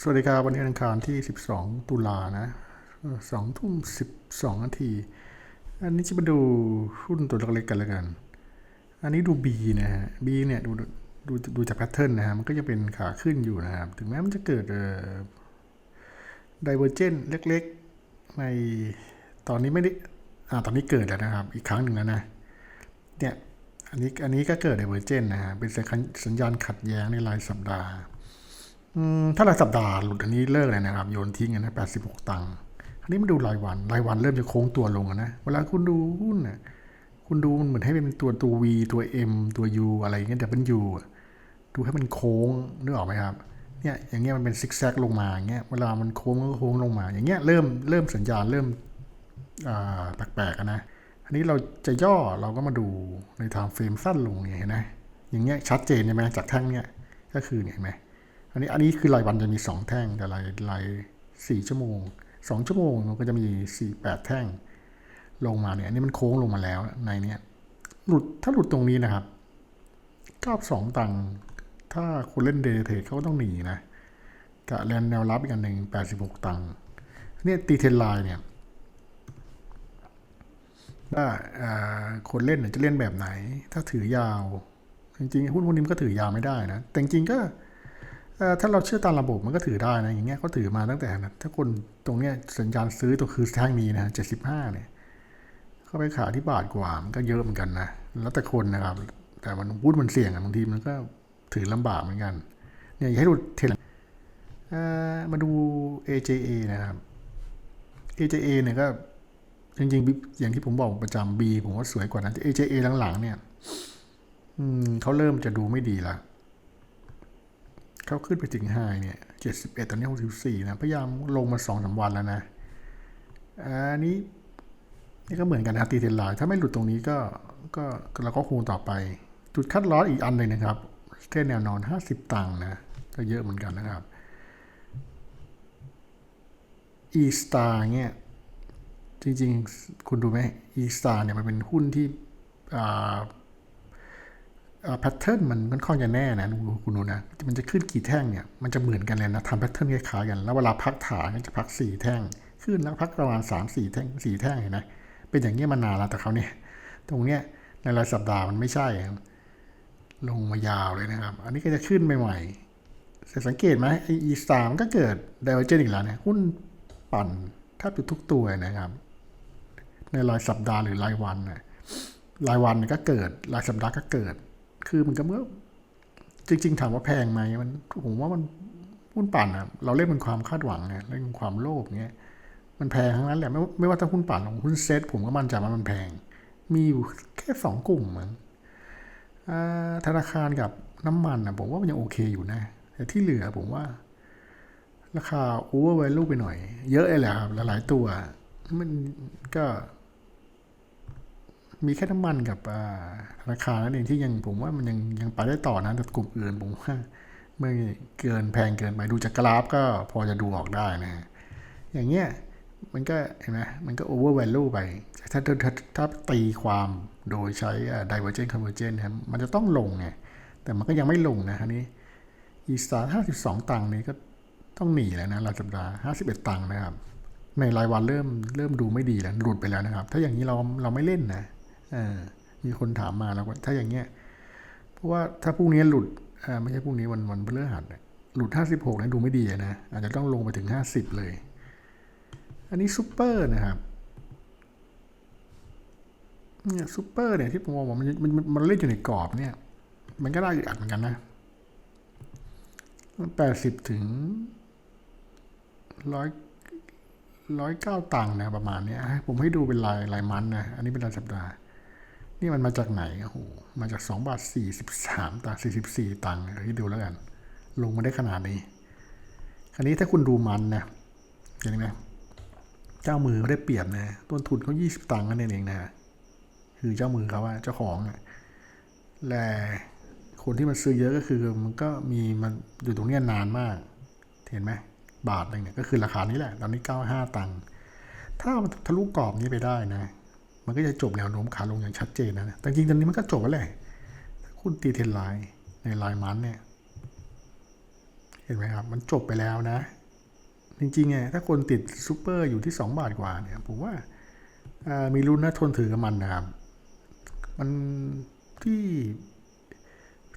สวัสดีครับวันนี้วันอังคารที่ 12 ตุลานะสองทุ่มสิบสองนาที อันนี้จะมาดูหุ้นตัวเล็กๆกันแล้วกัน อันนี้ดู B นะฮะ B เนี่ยดูดูดูจากแพทเทิร์นนะฮะ มันก็จะเป็นขาขึ้นอยู่นะครับ ถึงแม้มันจะเกิดเอ่อ divergent เล็กๆ ในตอนนี้ไม่ได้อ่าตอนนี้เกิดแล้วนะครับ อีกครั้งหนึ่งแล้วนะ เนี่ย อันนี้อันนี้ก็เกิด divergent นนะฮะเป็นสัญญาณขัดแย้งในรายสัปดาห์ถ้ารายสัปดาห์หลุดอันนี้เลิกเลยนะครับ โยนทิ้งกันนะ86ตังค์อันนี้มาดูรายวัน รายวันเริ่มจะโค้งตัวลงนะเวลาคุณดูหุ้นน่ะคุณดูมันเหมือนให้เป็นตัวตัว V ตัว M ตัว U อะไรอย่างเงี้ยแต่เป็น U อะดูให้มันโค้งนึกออกไหมครับเนี่ยอย่างเงี้ยมันเป็นซิกแซกลงมาอย่างเงี้ยเวลามันโค้งก็โค้งลงมา อย่างเงี้ยเริ่มเริ่มสัญญาณเริ่มแปลกๆนะ อันนี้เราจะย่อเราก็มาดูในทางเฟรมสั้นลงเนี่ยเห็นไหมอย่างเงี้ยชัดเจนใช่ไหมจากแท่งเนี่ยก็คือเนี่ยเห็นไหมอันนี้อันนี้คือรายวันจะมีสองแท่งแต่รายรายสี่ชั่วโมงสองชั่วโมงมันก็จะมีสี่แปดแท่งลงมาเนี่ยอันนี้มันโค้งลงมาแล้วในเนี้ยหลุดถ้าหลุดตรงนี้นะครับเก้าสองตังถ้าคุณเล่นเดย์เทรดเขาก็ต้องหนีนะกับแลนแนวรับอีกอันหนึ่งแปดสิบหกตังเนี่ยตีเทนไลน์เนี่ย ว่าคนเล่นจะเล่นแบบไหน ถ้าถือยาว จริงๆหุ้นพวกนี้มันก็ถือยาวไม่ได้นะ แต่จริงๆก็ถ้าเราเชื่อตามระบบมันก็ถือได้นะอย่างเงี้ยก็ถือมาตั้งแต่นะถ้าคนตรงเนี้ยสัญญาณซื้อตัวคือแท่งนี้นะเจ็ดสิบห้าเนี่ย เข้าไปขายที่บาทกว่ามันก็เยอะเหมือนกันนะแล้วแต่คนนะครับ แต่มันหุ้นมันเสี่ยงอะบางทีมันก็ถือลำบากเหมือนกัน เนี่ยอยากให้ดูเทรนเอ่อมาดู AJA นะครับ AJA เนี่ยก็ จริงๆอย่างที่ผมบอกประจำ B ผมว่าสวยกว่านั้น AJA หลังๆ เนี่ย อืมเขาเริ่มจะดูไม่ดีละเขาขึ้นไปถึงไฮเนี่ยเจ็ดสิบเอ็ดตอนนี้หกสิบสี่นะ พยายามลงมาสองสามวันแล้วนะอันนี้นี่ก็เหมือนกันนะตีเทนไลน์ถ้าไม่หลุดตรงนี้ก็ก็เราก็คงต่อไป จุดคัดลอสอีกอันหนึ่งนะครับเส้นแนวนอนห้าสิบตังค์นะ ก็เยอะเหมือนกันนะครับ e star เนี่ย จริง ๆ คุณดูไหม e star เนี่ยมันเป็นหุ้นที่แพทเทิร์นมันค่อนข้างจะแน่นะคุณดูนะมันจะขึ้นกี่แท่งเนี่ยมันจะเหมือนกันเลยนะทำแพทเทิร์นคล้ายๆกัน แล้วเวลาพักฐานก็จะพักสี่แท่ง ขึ้นแล้วพักประมาณสามสี่แท่งสี่แท่งเห็นไหมเป็นอย่างนี้ยมานานแล้วแต่เขาเนี่ยตรงเนี้ยในรายสัปดาห์มันไม่ใช่ครับลงมายาวเลยนะครับ อันนี้ก็จะขึ้นใหม่ๆแต่สังเกตไหมไอ e star มันก็เกิดไดเวอร์เจนอีกแล้วเนี่ยหุ้นปั่นแทบจะทุกตัวนะครับ ในรายสัปดาห์หรือรายวันนะรายวันก็เกิด รายสัปดาห์ก็เกิด คือมันก็เมื่อ จริง ๆ ถามว่าแพงไหมมันผมว่ามันหุ้นปั่นอะเราเล่นเป็นความคาดหวังเนี่ยเล่นเป็นความโลภเงี้ยมันแพงทั้งนั้นแหละไม่ไม่ว่าถ้าหุ้นปั่นของหุ้นเซ็ตผมก็มั่นใจว่ามันแพง มีอยู่แค่สองกลุ่มมั้งอ่าธนาคารกับน้ำมันนะผมว่ามันยังโอเคอยู่นะ แต่ที่เหลือผมว่า ราคาโอเวอร์ไวลูไปหน่อย เยอะเลยแหละครับหลายๆตัว มันก็ มีแค่น้ำมันกับอ่าธนาคารนั่นเองที่ยังผมว่ามันยังยังไปได้ต่อนะแต่กลุ่มอื่นผมว่าไม่เกินแพงเกินไปดูจากกราฟก็พอจะดูออกได้นะอย่างเงี้ยมันก็เห็นไหมมันก็โอเวอร์ a l ลูไปถ้าถ้าถ้าถ้าตีความโดยใช้ divergent convergent นะครับมันจะต้องลงไงแต่มันก็ยังไม่ลงนะอันนี้ e star 52ตังค์นี้ก็ต้องหนีแล้วนะรายสัปดาห์51ตังค์นะครับในรายวันเริ่มเริ่มดูไม่ดีแล้วหลุดไปแล้วนะครับ ถ้าอย่างนี้เราเราไม่เล่นนะ มีคนถามมาแล้วว่าถ้าอย่างเงี้ย เพราะว่าถ้าพรุ่งนี้หลุดไม่ใช่พรุ่งนี้วันวันพฤหัสหลุด 56นี่ยดูไม่ดีนะ อาจจะต้องลงไปถึง 50 เลย อันนี้ซูเปอร์นะครับเนี่ยซูเปอร์เนี่ยที่ผมบอกว่ามันมันมันเล่นอยู่ในกรอบเนี่ย มันก็ได้อัดเหมือนกันนะแปดสิบถึงร้อยร้อยเก้าตังค์นะประมาณนี้ผมให้ดูเป็นรายรายมันนะ อันนี้เป็นรายสัปดาห์ นี่มันมาจากไหนโอ้โหมาจากสองบาทสี่สิบสามตังค์สี่สิบสี่ตังค์ที่ดูแล้วกัน ลงมาได้ขนาดนี้คราวนี้ถ้าคุณดูมันนะเห็นไหมเจ้ามือเขาได้เปรียบนะต้นทุนเขายี่สิบตังค์นั่นเองนะคือเจ้ามือเขาว่าเจ้าของอะและคนที่มันซื้อเยอะก็คือมันก็มีมันอยู่ตรงนี้นานมาก เห็นไหมบาทหนึงเนี่ยก็คือราคานี้แหละ ตอนนี้เก้าห้าตังค์ถ้ามันทะลุกรอบนี้ไปได้นะ มันก็จะจบแนวโน้มขาลงอย่างชัดเจนนะแต่จริงๆตอนนี้มันก็จบแล้วแหละถ้าคุณตีเทรนไลน์ในไลน์มันเนี่ย เห็นไหมครับ มันจบไปแล้วนะ จริงๆไงถ้าคนติดซูเปอร์อยู่ที่ 2 บาทกว่าเนี่ย ผมว่าามีรุ่นนะทนถือกับมันนะครับ มันที่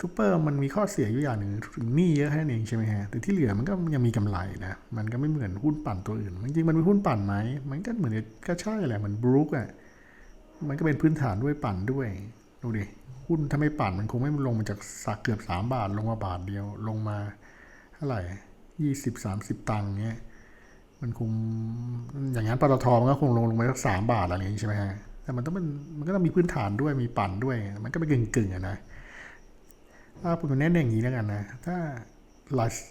ซูเปอร์มันมีข้อเสียอยู่อย่างหนึ่งถึงหนี้เยอะแค่นั้นเองใช่ไหมฮะ แต่ที่เหลือมันก็ยังมีกำไรนะ มันก็ไม่เหมือนหุ้นปั่นตัวอื่น จริงๆมันมีหุ้นปั่นไหม มันก็เหมือนก็ใช่แหละมือนบรู๊กอะ มันก็เป็นพื้นฐานด้วยปั่นด้วย ดูดิ หุ้นถ้าไม่ปั่นมันคงไม่ลงมาจากสักเกือบสามบาท ลงมาบาทเดียว ลงมาเท่าไหร่ยี่สิบสามสิบตังค์เงี้ย มันคงอย่างนั้นปตทมันก็คงลงลงไปสักสามบาทอะไรอย่างนี้ใช่ไหมฮะ แต่มันต้องเป็นมันก็ต้องมีพื้นฐานด้วย มีปั่นด้วย มันก็เป็นกึ่งกึ่งๆอะนะ ถ้าผมแนะนำอย่างนี้แล้วกันนะ ถ้าไลฟ์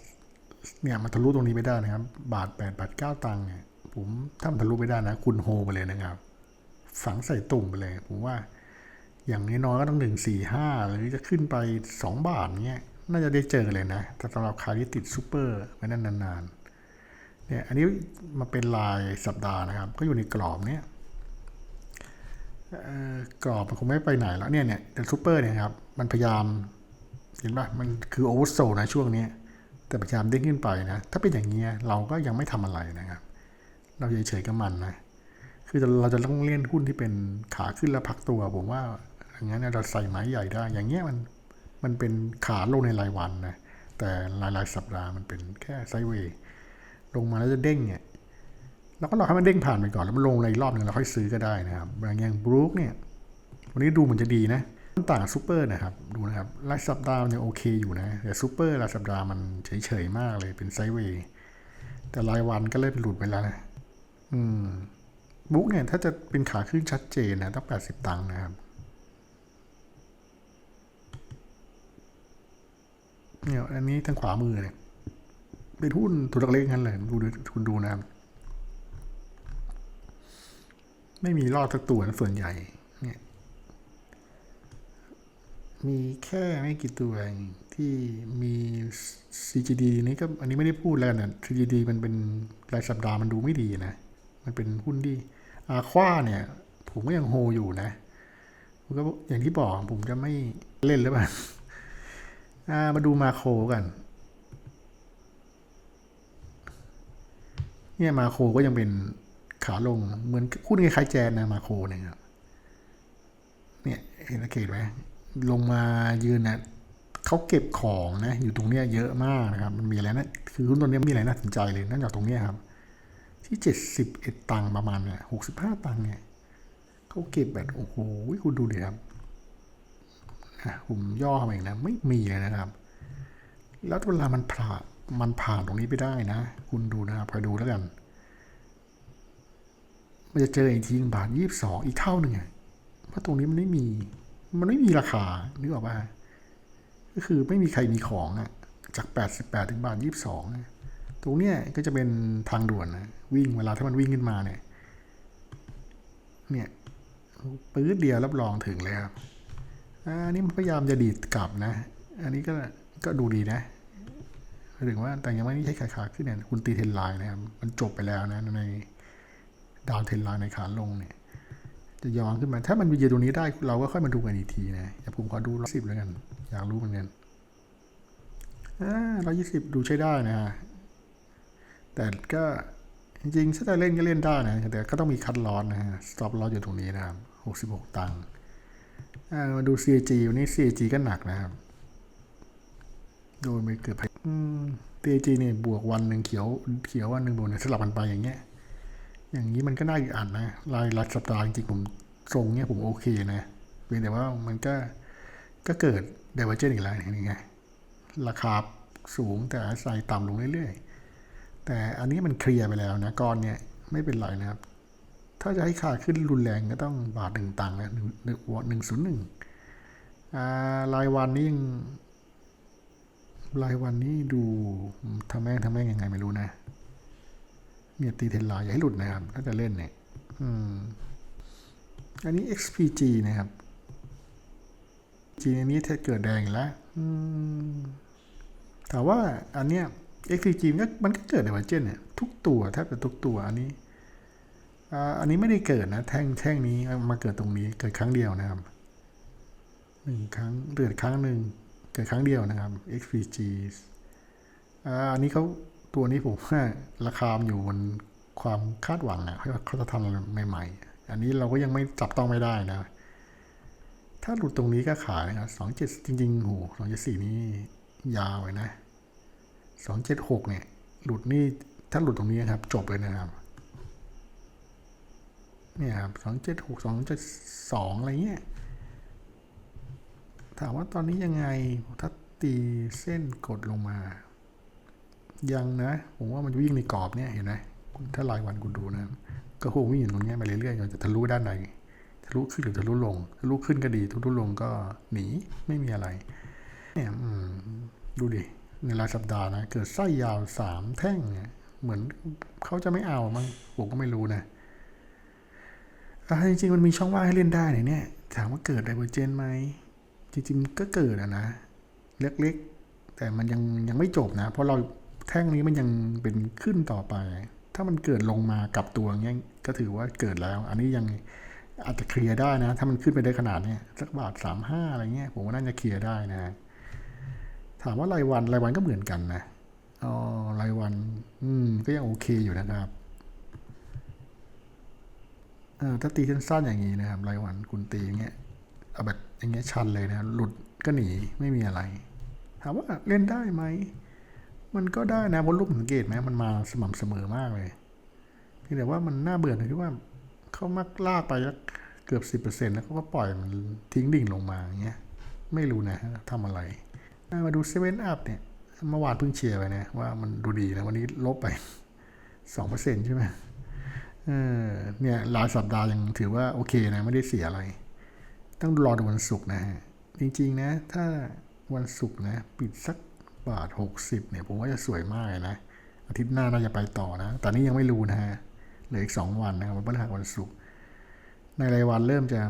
เนี่ยมันทะลุตรงนี้ไปได้นะครับ บาทแปดบาทเก้าตังค์เนี่ย ผมถ้ามันทะลุไปได้นะ คุณโฮไปเลยนะครับ ฝังใส่ตุ่มไปเลยผมว่า อย่างน้อยๆก็ต้องหนึ่งสี่ห้าหรือจะขึ้นไปสองบาทเนี้ยน่าจะได้เจอเลยนะแต่สำหรับใครที่ติดซูเปอร์ไว้นั่นนานๆเนี่ยอันนี้มาเป็นลายสัปดาห์นะครับ ก็อยู่ในกรอบเนี้ยกรอบมันคงไม่ไปไหนแล้วเนี่ยเนี่ยแต่ซูเปอร์เนี่ยครับมันพยายามเห็นปะมันคือโอเวอร์โซนะช่วงนี้แต่พยายามเด้งขึ้นไปนะ ถ้าเป็นอย่างเงี้ยเราก็ยังไม่ทำอะไรนะครับ เราเฉยๆกับมันนะ คือเราจะต้องเล่นหุ้นที่เป็นขาขึ้นแล้วพักตัว ผมว่าอย่างนั้นเราใส่ไม้ใหญ่ได้ อย่างเงี้ยมันมันเป็นขาลงในรายวันนะแต่รายรายสัปดาห์มันเป็นแค่ไซเวย์ลงมาแล้วจะเด้งเนี่ยเราก็รอให้มันเด้งผ่านไปก่อนแล้วมันลงในรอบหนึ่งเราค่อยซื้อก็ได้นะครับอย่างบรู๊กเนี่ยวันนี้ดูเหมือนจะดีนะมันต่างซูเปอร์นะครับดูนะครับรายสัปดาห์มันยังโอเคอยู่นะแต่ซูเปอร์รายสัปดาห์มันเฉยๆมากเลยเป็นไซเวย์แต่รายวันก็เริ่มหลุดไปแล้วนะอืม บุ๊กเนี่ย ถ้าจะเป็นขาขึ้นชัดเจนนะต้องแปดสิบตังค์นะครับเนี่ยอันนี้ทางขวามือเนี่ยเป็นหุ้นตัวเล็กๆงั้นเลยดูดูคุณดูนะครับไม่มีรอดสักตัวนะส่วนใหญ่ เนี่ย มีแค่ไม่กี่ตัวเองที่มี CGD นี่ก็อันนี้ไม่ได้พูดแล้วนะ CGD มันเป็นรายสัปดาห์มันดูไม่ดีนะ มันเป็นหุ้นที่ อาคว้าเนี่ย ผมก็ยังโฮอยู่นะผมก็อย่างที่บอกผมจะไม่เล่นแล้วบ้างอ่ามาดูมาโครกัน เนี่ยมาโครก็ยังเป็นขาลงเหมือนหุ้นคล้ายๆแจนนะมาโครเนี่ยครับเนี่ยเห็นสังเกตไหมลงมายืนนะเขาเก็บของนะ อยู่ตรงเนี้ยเยอะมากนะครับ มันมีอะไรนะ คือหุ้นตัวเนี้ยมีอะไรน่าสนใจเลยนอกจากตรงเนี้ยครับ ที่เจ็ดสิบเอ็ดตังค์ประมาณเนี่ยหกสิบห้าตังค์เนี่ยเขาเก็บแบบโอ้โหคุณดูดิครับผมย่อมาเองนะ ไม่มีเลยนะครับ แล้วเวลามันผ่านมันผ่านตรงนี้ไปได้นะ คุณดูนะครับคอยดูแล้วกัน มันจะเจออีกทีบาทยี่สิบสองอีกเท่าหนึ่งไงเพราะตรงนี้มันไม่มี มันไม่มีราคา นึกออกป่ะก็คือไม่มีใครมีของอะจากแปดสิบแปดถึงบาทยี่สิบสองตรงเนี้ยก็จะเป็นทางด่วนนะ วิ่งเวลาถ้ามันวิ่งขึ้นมาเนี่ย เนี่ยปื้ดเดียวรับรองถึงเลยครับอันนี้มันพยายามจะดีดกลับนะ อันนี้ก็ก็ดูดีนะถึงว่าแต่ยังไม่ได้ใช้ขาขาขึ้นเนี่ยคุณตีเทนไลน์นะครับ มันจบไปแล้วนะในดาวเทนไลน์ในขาลงเนี่ย จะย้อนขึ้นมา ถ้ามันมีเยตรงนี้ได้เราก็ค่อยมาดูกันอีกทีนะอย่าผมขอดูร้อยสิบแล้วกัน อยากรู้เหมือนกันอ่าร้อยยี่สิบดูใช้ได้นะฮะแต่ก็ จริงๆถ้าจะเล่นก็เล่นได้นะแต่ก็ต้องมีคัดลอสนะฮะสต็อปลอสอยู่ตรงนี้นะครับหกสิบหกตังค์อ่ามาดู CG วันนี้ CG ก็หนักนะครับโดนไปเกือบอืม CAG เนี่ยบวกวันหนึ่งเขียวเขียววันหนึ่งบวกเนี่ยสลับกันไปอย่างเงี้ย อย่างนี้มันก็น่าอ่านนะรายรัดสัปดาห์จริงผมทรงเนี้ยผมโอเคนะเพียงแต่ว่ามันก็ก็เกิดเดเวอร์เจนอีกแล้วนี่ไงราคาสูงแต่อาศัยต่ำลงเรื่อยๆ แต่อันนี้มันเคลียร์ไปแล้วนะก้อนเนี่ยไม่เป็นไรนะครับ ถ้าจะให้ขาขึ้นรุนแรงก็ต้องบาทหนึ่งตังค์นะหนึ่งหนึ่งหนึ่งศูนย์หนึ่งรายวันนี้ยังรายวันนี้ดูทำแม่งทำแม่งยังไงไม่รู้นะเนี่ยตีเทนลน์อย่าให้หลุดนะครับ ถ้าจะเล่นเนี่ยอืมอันนี้ XPG นะครับ G อันนี้ถ้าเกิดแดงแล้วอืมแต่ว่าอันเนี้ย XPG มันก็มันก็เกิดในวันเจนเนี่ยทุกตัวแทบจะทุกตัวอันนี้อันนี้ไม่ได้เกิดนะ แท่งแท่งนี้มาเกิดตรงนี้เกิดครั้งเดียวนะครับหนึ่งครั้งเกิดครั้งหนึ่งเกิดครั้งเดียวนะครับ XPG อันนี้เขาตัวนี้ผมว่าราคามอยู่บนความคาดหวังอะเขาเขาจะทำอะไรใหม่ๆ อันนี้เราก็ยังไม่จับต้องไม่ได้นะ ถ้าหลุดตรงนี้ก็ขายนะสองเจ็ดจริงๆโหสองเจ็ดสี่นี่ยาวเลยนะ สองเจ็ดหกเนี่ย หลุดนี่ถ้าหลุดตรงนี้ครับ จบเลยนะครับเนี่ยครับสองเจ็ดหกสองเจ็ดสองอะไรเงี้ย ถามว่าตอนนี้ยังไง ถ้าตีเส้นกดลงมา ยังนะ ผมว่ามันวิ่งในกรอบเนี่ยเห็นไหมถ้ารายวันคุณดูนะครับก็คงวิ่งอยู่ตรงนี้ไปเรื่อยๆจนจะทะลุด้านในทะลุขึ้นหรือทะลุลงทะลุขึ้นก็ดีทะลุลงก็หนีไม่มีอะไรเนี่ยดูดิ ในรายสัปดาห์นะ เกิดไส้ยาวสามแท่งเนี่ยเหมือนเขาจะไม่เอามั้งผมก็ไม่รู้นะอ่จริงๆมันมีช่องว่างให้เล่นได้เนี่ย ถามว่าเกิดไดเวอร์เจนไหมจริงๆก็เกิดอะนะ เล็กๆ แต่มันยังยังไม่จบนะ เพราะเราแท่งนี้มันยังเป็นขึ้นต่อไป ถ้ามันเกิดลงมากับตัวเงี้ยก็ถือว่าเกิดแล้ว อันนี้ยังอาจจะเคลียร์ได้นะ ถ้ามันขึ้นไปได้ขนาดเนี้ยสักบาทสามห้าอะไรเงี้ยผมว่าน่าจะเคลียร์ได้นะ ถามว่ารายวันรายวันก็เหมือนกันนะอ๋อรายวัน อืม ก็ยังโอเคอยู่นะครับเออถ้าตีสั้นๆอย่างนี้นะครับ รายวันคุณตีอย่างเงี้ยเอาแบบอย่างเงี้ยชันเลยนะหลุดก็หนีไม่มีอะไร ถามว่าเล่นได้ไหมมันก็ได้นะเพราะลูกสังเกตไหมมันมาสม่ำเสมอมากเลยเพียงแต่ว่ามันน่าเบื่อตรงที่ว่าเขามักลากไปเกือบสิบเปอร์เซ็นต์แล้วเขาก็ปล่อยมันทิ้งดิ่งลงมาอย่างเงี้ย ไม่รู้นะทำอะไร มาดูเซเว่นอัพเนี่ยเมื่อวานเพิ่งเชียร์ไปนะว่ามันดูดีนะวันนี้ลบไปสองเปอร์เซ็นต์ใช่ไหมเออเนี่ยรายสัปดาห์ยังถือว่าโอเคนะไม่ได้เสียอะไร ต้องรอดูวันศุกร์นะฮะจริง ๆ นะ ถ้าวันศุกร์นะ ปิดสักบาทหกสิบเนี่ยผมว่าจะสวยมากเลยนะ อาทิตย์หน้าน่าจะไปต่อนะ แต่นี่ยังไม่รู้นะฮะเหลืออีกสองวันนะครับวันพฤหัสวันศุกร์ในรายวันเริ่มจะ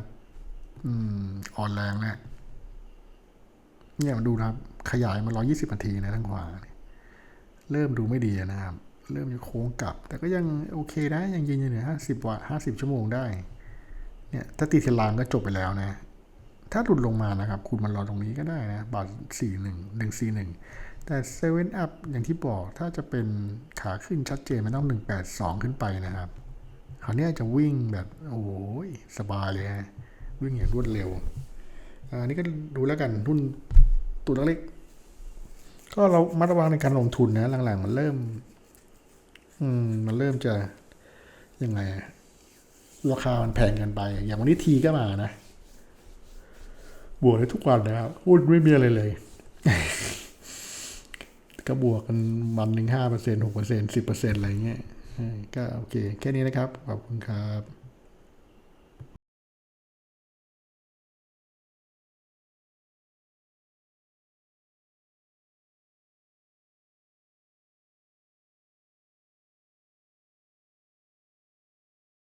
อ่อนแรงแล้ว เนี่ยมาดูนะครับ ขยายมาร้อยี่สิบนาทีนะทั้งขวาเนี่ยเริ่มดูไม่ดีนะครับ เริ่มจะโค้งกลับ แต่ก็ยังโอเคนะยังยืนอยู่เหนือห้าสิบวัห้าสิบชั่วโมงได้ เนี่ยถ้าตีเทลามก็จบไปแล้วนะ ถ้าหลุดลงมานะครับ คุณมารอตรงนี้ก็ได้นะบาทสี่หนึ่งหนึ่งสี่หนึ่งแต่เซเว่นอัพอย่างที่บอกถ้าจะเป็นขาขึ้นชัดเจนมันต้องหนึ่งแปดสองขึ้นไปนะครับคราวนี้จะวิ่งแบบโอ้ยสบายเลยฮะวิ่งอย่างรวดเร็วอันนี้ก็ดูแล้วกันรุ่น ตัวเล็กๆก็เรามัดระวังในการลงทุนนะหลังๆ มันเริ่ม อืม มันเริ่มจะยังไงราคามันแพงเกินไป อย่างวันนี้ทีก็มานะบวกได้ทุกวันนะครับหุ้นไม่มีอะไรเลย ก็บวกกันวันหนึ่งห้าเปอร์เซ็นหกเปอร์เซ็นสิบเปอร์เซ็นอะไรเงี้ยก็โอเค แค่นี้นะครับ ขอบคุณครับ